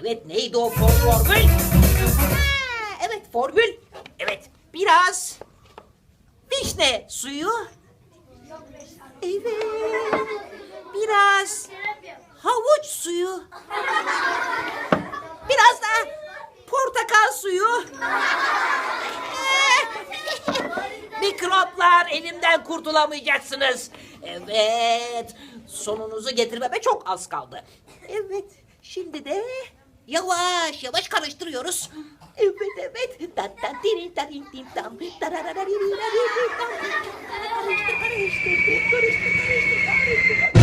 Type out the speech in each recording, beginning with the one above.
Evet neydi o for- formül? Ha, evet formül. Evet biraz vişne suyu. Evet. Biraz havuç suyu. Biraz da portakal suyu. Mikroplar elimden kurtulamayacaksınız. Evet. Sonunuzu getirmeme çok az kaldı. Evet. Şimdi de yavaş yavaş karıştırıyoruz. Evet evet. Dan dan diri dan din din dan. Darararariri dariri dan. Karıştır karıştır karıştır karıştır karıştır.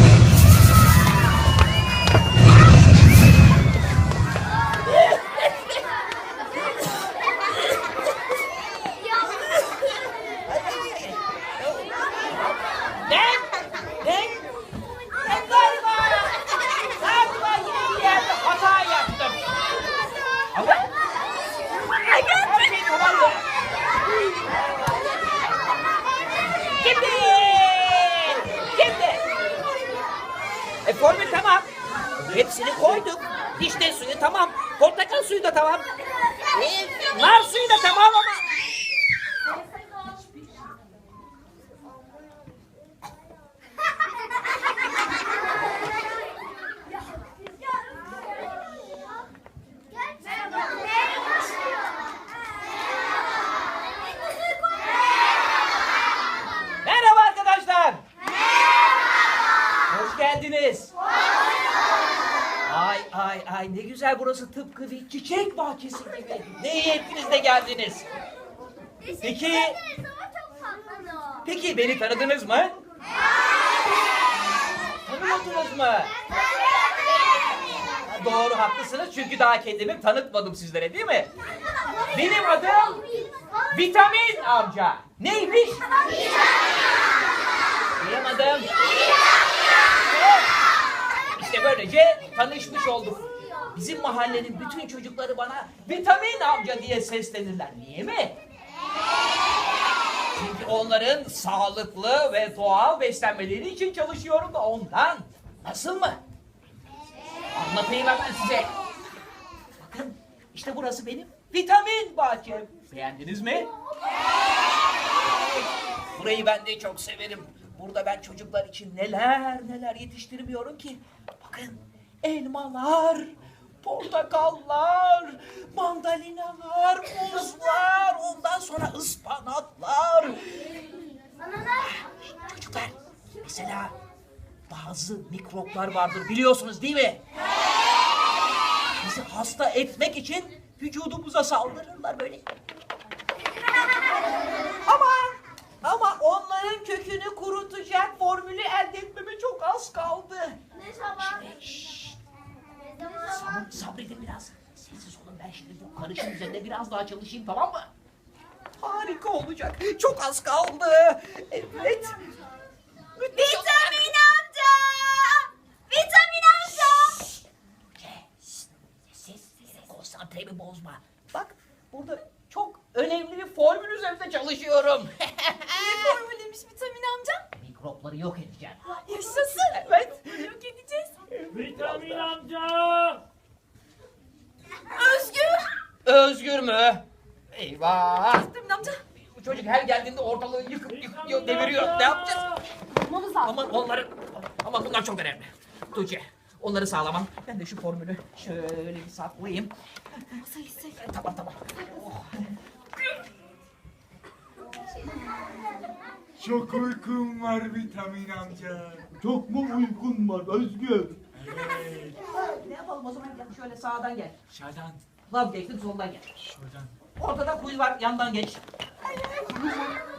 Formül tamam. Hepsini koyduk. Vişne suyu tamam. Portakal suyu da tamam. Nar suyu da tamam ama... Merhaba arkadaşlar. Hoş geldiniz. Ay ay ay ne güzel burası tıpkı bir çiçek bahçesi gibi. Ne iyi ettiniz de geldiniz. Peki, peki beni tanıdınız mı? Tanımadınız mı? Doğru haklısınız çünkü daha kendimi tanıtmadım sizlere değil mi? Benim adım Vitamin amca. Neymiş? Duyamadım. İşte böylece tanışmış olduk. Bizim mahallenin bütün çocukları bana vitamin amca diye seslenirler. Niye mi? Çünkü onların sağlıklı ve doğal beslenmeleri için çalışıyorum da ondan. Nasıl mı? Anlatayım hemen size. Bakın işte burası benim vitamin bahçem. Beğendiniz mi? Burayı ben de çok severim. Burada ben çocuklar için neler neler yetiştirmiyorum ki. Bakın elmalar, portakallar, mandalinalar, muzlar, ondan sonra ıspanaklar. Çocuklar mesela bazı mikroplar vardır biliyorsunuz değil mi? Bizi hasta etmek için vücudumuza saldırırlar böyle. Ama ama onların kökünü kurutacak formülü elde etmeme çok az kaldı. Ne zaman? Şşş, Ne zaman? Sabır, sabredin biraz. Sessiz olun ben şimdi bu karışım üzerinde biraz daha çalışayım tamam mı? Harika olacak. Çok az kaldı. Evet. Müthiş olacak. Vitamin amca! Vitamin amca! Sessiz, sessiz, konsantremi bozma. Bak burada çok önemli bir formül üzerinde çalışıyorum. Ne formülüymüş vitamin amca? Mikropları yok edeceğim. Yaşasın. Evet. Vitamin amca! Özgür. Özgür mü? Eyvah. Vitamin amca. Bu çocuk her geldiğinde ortalığı yıkıp yıkıp deviriyor. Ne yapacağız? Bulmamız lazım. Aman onları, ama bunlar çok önemli. Tuğçe, onları sağlamam. Ben de şu formülü şöyle bir saklayayım. Masayı sil. Tamam tamam. Oh. Çok uykum var vitamin amca. Çok mu uykun var Özgür? Ne yapalım o zaman gel şöyle sağdan gel. Şuradan, Vazgeçtim soldan gel. şuradan. Ortada kuyu var yandan geç.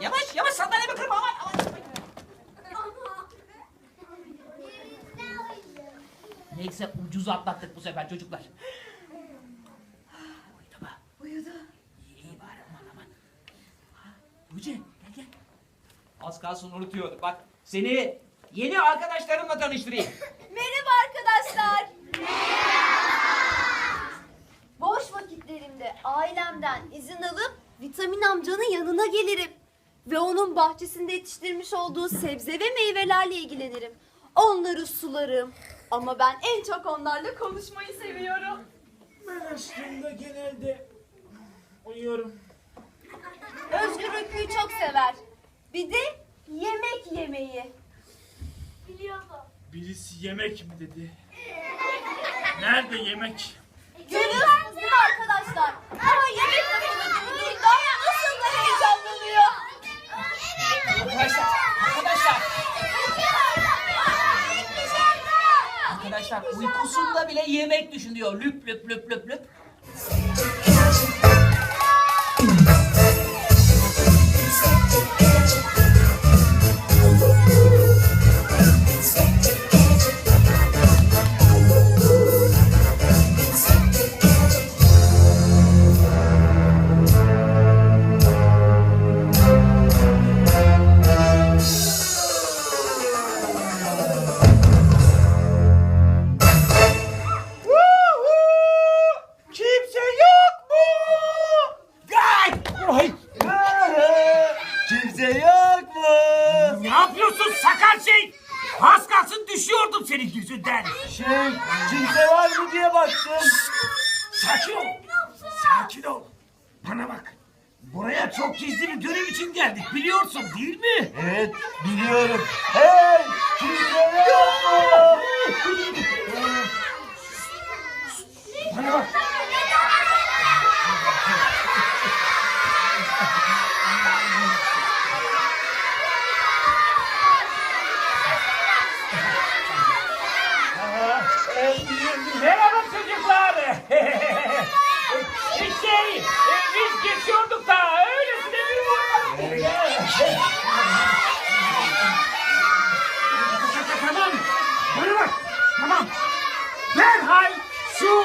Yavaş yavaş sandalyeme kırma aman aman. Neyse ucuz atlattık bu sefer çocuklar. Uyudu mu? Uyudu. İyi iyi bari aman aman. Tuğçe gel gel. Az kalsın unutuyordum bak. Seni yeni arkadaşlarımla tanıştırayım. Merhaba arkadaşlar. Boş vakitlerimde ailemden izin alıp vitamin amcanın yanına gelirim. Ve onun bahçesinde yetiştirmiş olduğu sebze ve meyvelerle ilgilenirim. Onları sularım. Ama ben en çok onlarla konuşmayı seviyorum. Ben aslında genelde uyuyorum. Özgür Öykü'yü çok sever. Bir de yemek yemeyi. Birisi yemek mi dedi? Nerede yemek? Görüyorsunuz değil mi arkadaşlar? Ama yemek duyduğunda nasıl da heyecanlanıyor. Arkadaşlar, arkadaşlar. Arkadaşlar uykusunda bile yemek düşünüyor. Lüp lüp lüp lüp Sakin ol. Sakin ol. Bana bak. Buraya çok gizli bir görev için geldik biliyorsun değil mi? Evet, biliyorum. Hey, kimse yok mu? Bana bak. Merhaba çocuklar. şey, e, biz geçiyorduk da öylesine bir Tamam. Bana bak. Tamam. Derhal şu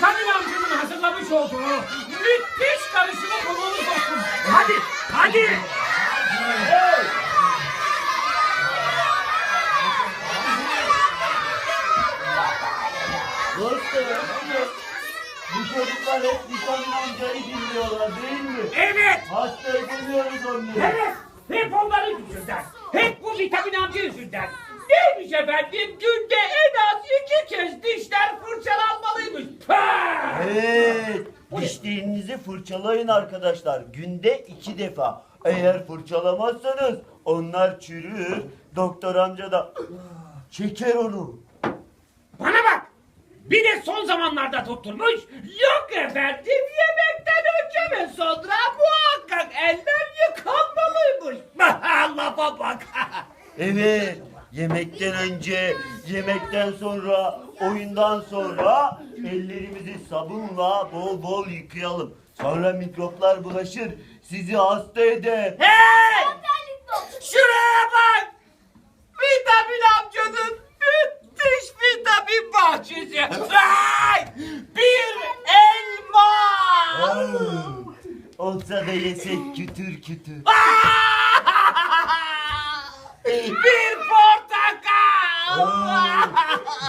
vitamin amcamın hazırlamış olduğu müthiş karışımı bulmamız olsun. Hadi, hadi. Dostum, bu çocuklar hep vitamin amcayı dinliyorlar değil mi? Evet, Hasta edemiyoruz onları. evet. Hep onların yüzünden. Hep bu vitamin amca yüzünden. Neymiş efendim? Günde en az iki kez dişler fırçalanmalıymış. Pah! Evet, dişlerinizi fırçalayın arkadaşlar. Günde iki defa. Eğer fırçalamazsanız onlar çürür. Doktor amca da çeker onu. Bana bak. Bir de son zamanlarda tutturmuş. Yok efendim yemekten önce ve sonra muhakkak eller yıkanmalıymış. Lafa bak. Evet, yemekten önce, yemekten sonra, oyundan sonra ellerimizi sabunla bol bol yıkayalım. Sonra mikroplar bulaşır, sizi hasta eder. hey! Şuraya bak. Vitamin amcanın müthiş vitamin bahçesi. Ay! Bir elma. Aa, Olsa da yesek kütür kütür. Bir portakal. Aa,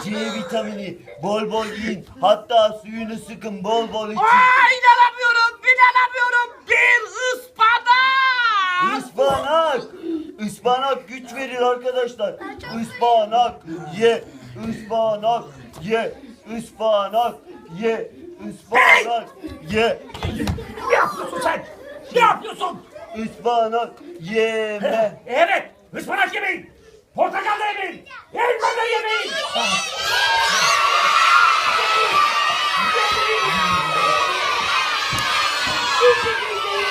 C vitamini bol bol yiyin. Hatta suyunu sıkın bol bol için. Aa, inanamıyorum, inanamıyorum. Bir ıspanak. Ispanak. Ispanak güç verir arkadaşlar. Ispanak ye. Ispanak ye. Ispanak ye. Ispanak ye. Ne yapıyorsun sen? Ne yapıyorsun? Ispanak yeme. Evet, ıspanak yemeyin. Portakal da yemeyin. Elma da yemeyin. Bizi dinleyin.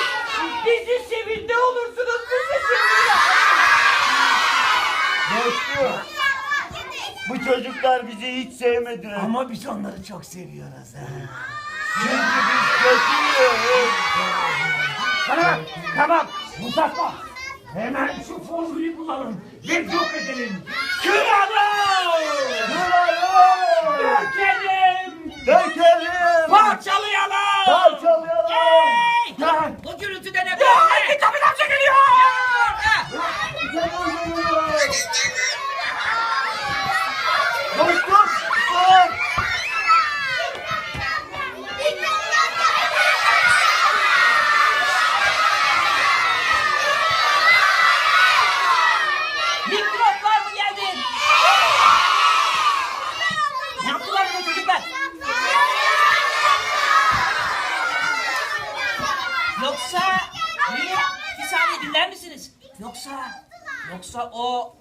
Bizi sevin ne olursunuz bizi sevin. Dostum. Bu çocuklar bizi hiç sevmediler. Ama biz onları çok seviyoruz. Çünkü biz kötüyüz. Tamam, tamam. Uzatma. Hemen şu formülü bulalım ve yok edelim. Kıralım. Koş koş koş. Mikroplar mı geldi? Ne yaptılar bize çocuklar? Yoksa... Bir saniye dinler misiniz? Yoksa... Yoksa o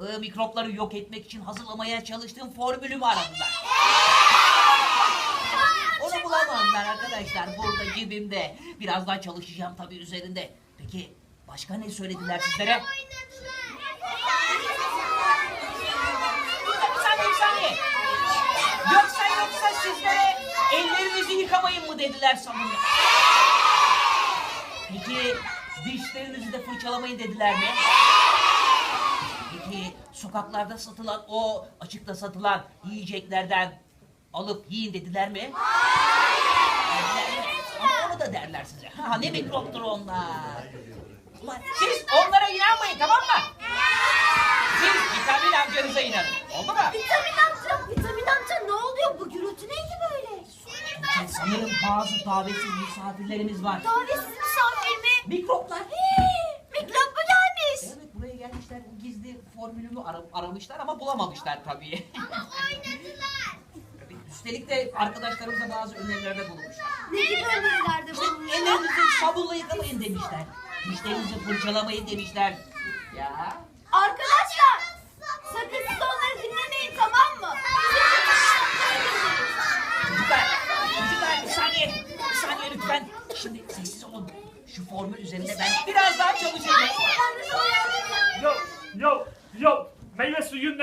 e, mikropları yok etmek için hazırlamaya çalıştığım formülü mü aradılar? Onu bulamadılar arkadaşlar. Burada cebimde. Biraz daha çalışacağım tabii üzerinde. Peki başka ne söylediler sizlere? Bir saniye bir saniye. Yoksa yoksa sizlere ellerinizi yıkamayın mı dediler sabunla. Peki dişlerinizi de fırçalamayın dediler mi? Peki sokaklarda satılan o açıkta satılan yiyeceklerden alıp yiyin dediler mi? Dediler mi? Ama onu da derler size. Ha ne mikroptur onlar. Ulan siz onlara inanmayın tamam mı? Siz vitamin amcanıza inanın. Oldu mu? Vitamin amca, vitamin amca ne oluyor? Bu gürültü ne ki böyle? Sanırım bazı davetsiz misafirlerimiz var. Davetsiz misafir mi? Mikroplar. Hii, mikrop mu gelmiş? Evet buraya gelmişler gizli formülümü ara- aramışlar ama bulamamışlar tabii. Üstelik de arkadaşlarımıza bazı önerilerde bulunmuşlar. Ne gibi önerilerde İşte bulunmuş? ellerinizi sabunla yıkamayın demişler. Dişlerinizi fırçalamayın demişler. Ya. Arkadaşlar, sakın siz onları dinlemeyin tamam mı? Çocuklar, çocuklar bir saniye, bir saniye lütfen. Şimdi sessiz olun. Şu formül üzerinde ben biraz daha çalışacağım.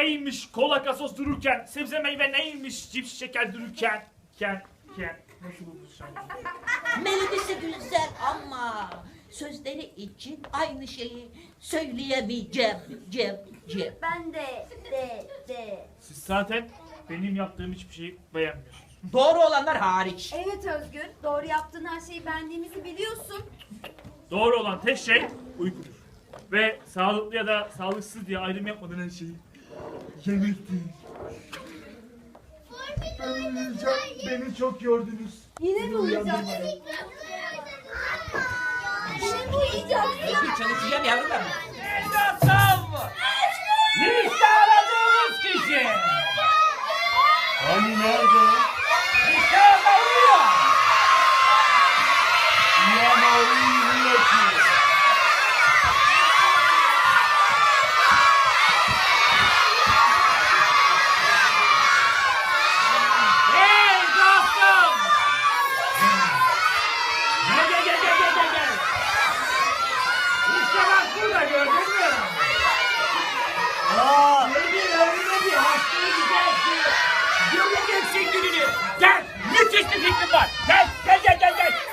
Neymiş kola gazoz dururken sebze meyve neymiş cips şeker dururken ken ken nasıl sen? Melodisi güzel ama sözleri için aynı şeyi söyleyemeyeceğim. Cem, Cem. Ben de, de, de. Siz zaten benim yaptığım hiçbir şeyi beğenmiyorsunuz. Doğru olanlar hariç. Evet Özgür, doğru yaptığın her şeyi beğendiğimizi biliyorsun. Doğru olan tek şey uykudur. Ve sağlıklı ya da sağlıksız diye ayrım yapmadan her şeyi yemektir. Ben uyuyacağım. Beni çok yordunuz. Yine mi uyuyacaksın? Yine mi uyuyacaksın? Özgür çalışacağım yavrum ben. Evladım! İşte aradığımız kişi! Hani nerede? İşte orada uyuyor! Ya ama o uyumuyor ki. Hey dostum! Gel gel gel gel gel gel gel! İşte bak burada gördün mü? Aa, Yeni öyle bir hastayı güzelsin. Göreceksin gününü. Gel, müthiş bir fikrim var. Gel, gel gel gel gel.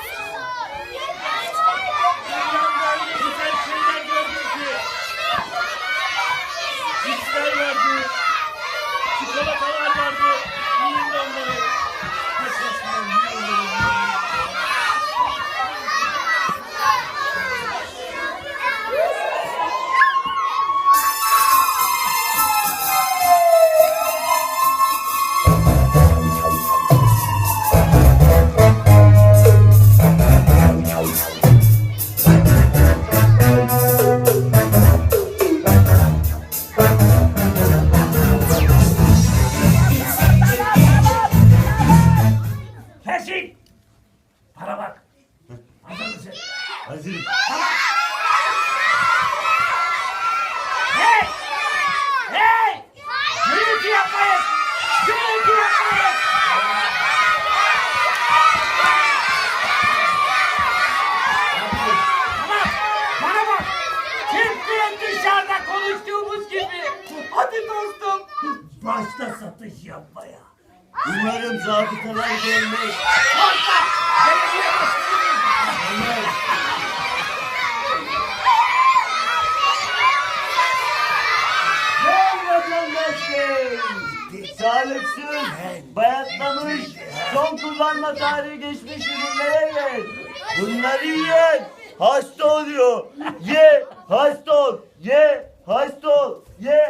Başla satış yapmaya! Umarım zabıtalar gelmez. Başla! Belediye başkanı! Gelmez. Gel vatandaş gel. Sağlıksız, bayatlamış, son kullanma tarihi geçmiş ürünlere gel. Bunları yiyen hasta oluyor. Ye, hasta ol. Ye, hasta ol. Ye.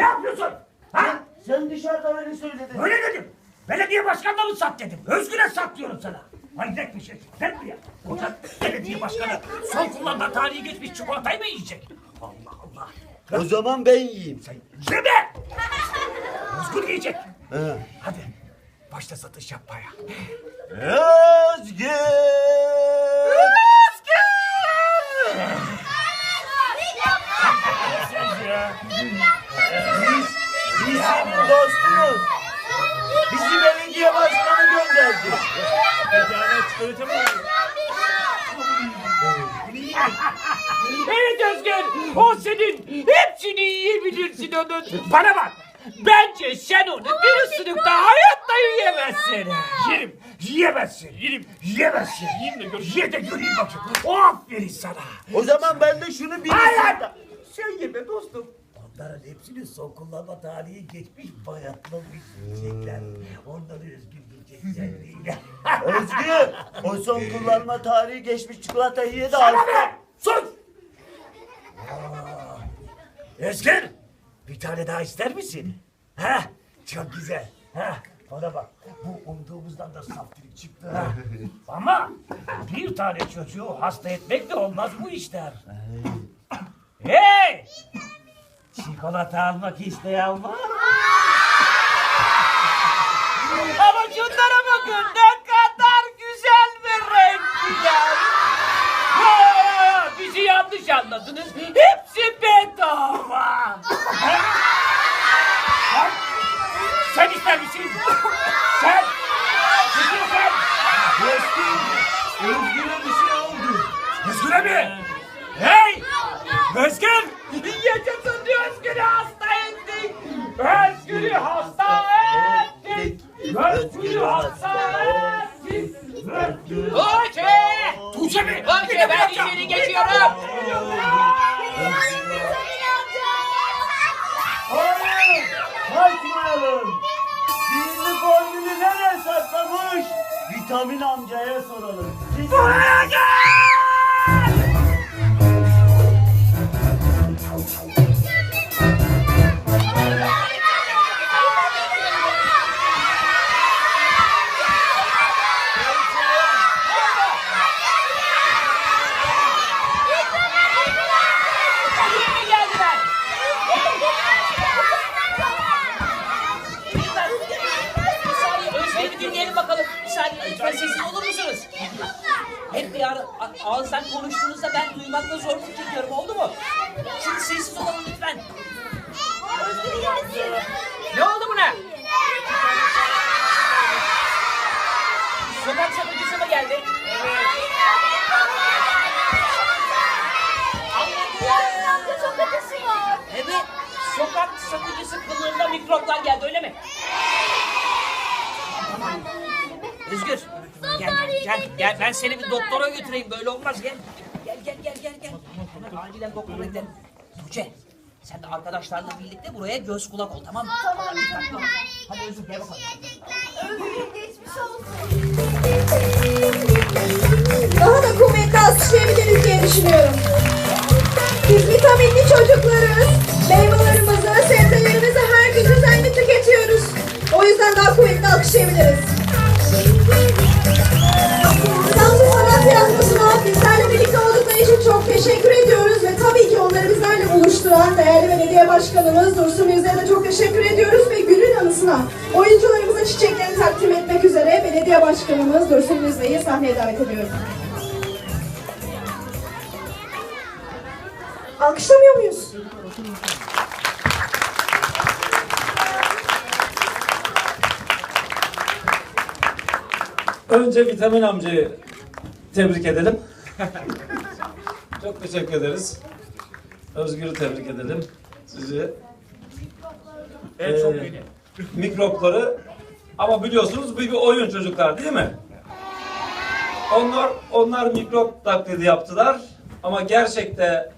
Ne yapıyorsun? Ha? Sen dışarıda öyle söyledin. Öyle dedim. Belediye başkanına mı sat dedim. Özgür'e sat diyorum sana. Hayret bir şey. Gel buraya. Koca belediye başkanı son kullanma tarihi geçmiş çikolatayı mı yiyecek? Allah Allah. O zaman ben yiyeyim. Sen yeme. Özgür yiyecek. Ha. Hadi. Başla satış yapmaya. Özgür! Özgür! Biz, biz senin dostunuz. Bizi belediye başkanı gönderdi. Öğretemiyorum. Evet Özgür, o senin. Hepsini yiyebilirsin onun. Bana bak. Bence sen onu bir ısırıkta hayatta yiyemezsin. Yerim, yiyemezsin. Yerim, yiyemezsin. Yiyeyim de göreyim. Ye de göreyim bakayım. Aferin sana. O zaman ben de şunu bilirsin. Hayır. Sen yeme dostum. Onların hepsinin son kullanma tarihi geçmiş bayatlamış yiyecekler. Onları özgür yiyecek sen değil. Özgür, o son kullanma tarihi geçmiş çikolatayı ye de be! Sus! Özgür bir tane daha ister misin? Ha? Çok güzel. Ha? Bana bak bu umduğumuzdan da saftirik çıktı ha. Ama bir tane çocuğu hasta etmek de olmaz bu işler. Hey! Çikolata almak isteyen var mı? Ama şunlara bakın ne kadar güzel bir renkler. Ha, Bizi yanlış anladınız. Hepsi bedava. Ha? Sen, sen ister misin? Sen? Peki sen? Özgür'e bir şey oldu. Özgür'e mi? Hey! Özgür! Yaşasın Özgür'ü hasta ettik! Özgür'ü hasta ettik! Özgür'ü hasta ettik! Tuğçe! Tuğçe mi? Tuğçe ben içeri geçiyorum! Kaçmayalım. Sihirli formülü nereye saklamış? Vitamin amcaya soralım. Buraya gel! Hep bir ara a- ağızdan konuştuğunuzda ben duymakta zorluk çekiyorum oldu mu? Şimdi sessiz olalım lütfen. Ne oldu buna? Sokak satıcısı mı geldi? Var. Evet, sokak satıcısı kılığında mikroplar geldi öyle mi? Özgür, gel gel gel, gel ben seni bir doktora götüreyim böyle olmaz gel. Gel gel gel gel gel. Hemen acilen doktora gidelim. Tuğçe, sen de arkadaşlarla birlikte buraya göz kulak ol tamam mı? Tamam, ol. Hadi Özgür gel bakalım. Özgür geçmiş olsun. daha da kuvvetli alkışlayabiliriz diye düşünüyorum. Biz vitaminli çocuklarız. Meyvelerimizi, sebzelerimizi her gün düzenli tüketiyoruz. O yüzden daha kuvvetli alkışlayabiliriz. Teşekkür ediyoruz ve tabii ki onları bizlerle buluşturan değerli belediye başkanımız Dursun Yüzey'e de çok teşekkür ediyoruz ve günün anısına oyuncularımıza çiçeklerini takdim etmek üzere belediye başkanımız Dursun Yüzey'i sahneye davet ediyorum. Alkışlamıyor muyuz? Önce Vitamin amcayı tebrik edelim. Çok teşekkür ederiz. Özgür'ü tebrik edelim. Sizi. En çok Ee, beni. Mikropları ama biliyorsunuz bu bir oyun çocuklar değil mi? Onlar onlar mikrop taklidi yaptılar ama gerçekte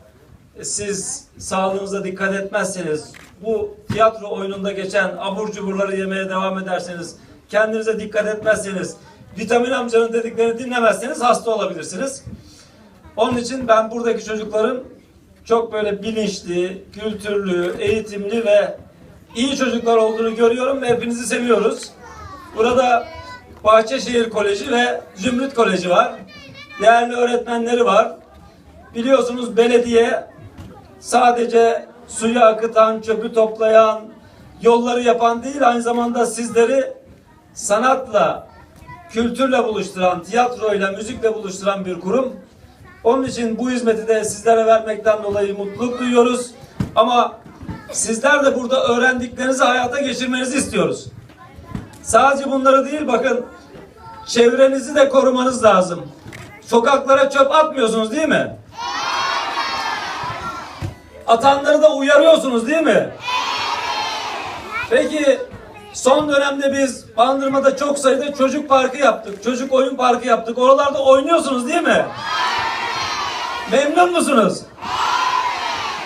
siz sağlığınıza dikkat etmezseniz bu tiyatro oyununda geçen abur cuburları yemeye devam ederseniz kendinize dikkat etmezseniz vitamin amcanın dediklerini dinlemezseniz hasta olabilirsiniz. Onun için ben buradaki çocukların çok böyle bilinçli, kültürlü, eğitimli ve iyi çocuklar olduğunu görüyorum ve hepinizi seviyoruz. Burada Bahçeşehir Koleji ve Zümrüt Koleji var. Değerli öğretmenleri var. Biliyorsunuz belediye sadece suyu akıtan, çöpü toplayan, yolları yapan değil aynı zamanda sizleri sanatla, kültürle buluşturan, tiyatroyla, müzikle buluşturan bir kurum. Onun için bu hizmeti de sizlere vermekten dolayı mutluluk duyuyoruz. Ama Sizler de burada öğrendiklerinizi hayata geçirmenizi istiyoruz. Sadece bunları değil bakın çevrenizi de korumanız lazım. Sokaklara çöp atmıyorsunuz değil mi? Atanları da uyarıyorsunuz değil mi? Peki son dönemde biz Bandırma'da çok sayıda çocuk parkı yaptık. Çocuk oyun parkı yaptık. Oralarda oynuyorsunuz değil mi? Memnun musunuz?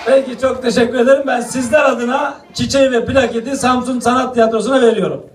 Peki çok teşekkür ederim. Ben sizler adına çiçeği ve plaketi Samsun Sanat Tiyatrosu'na veriyorum.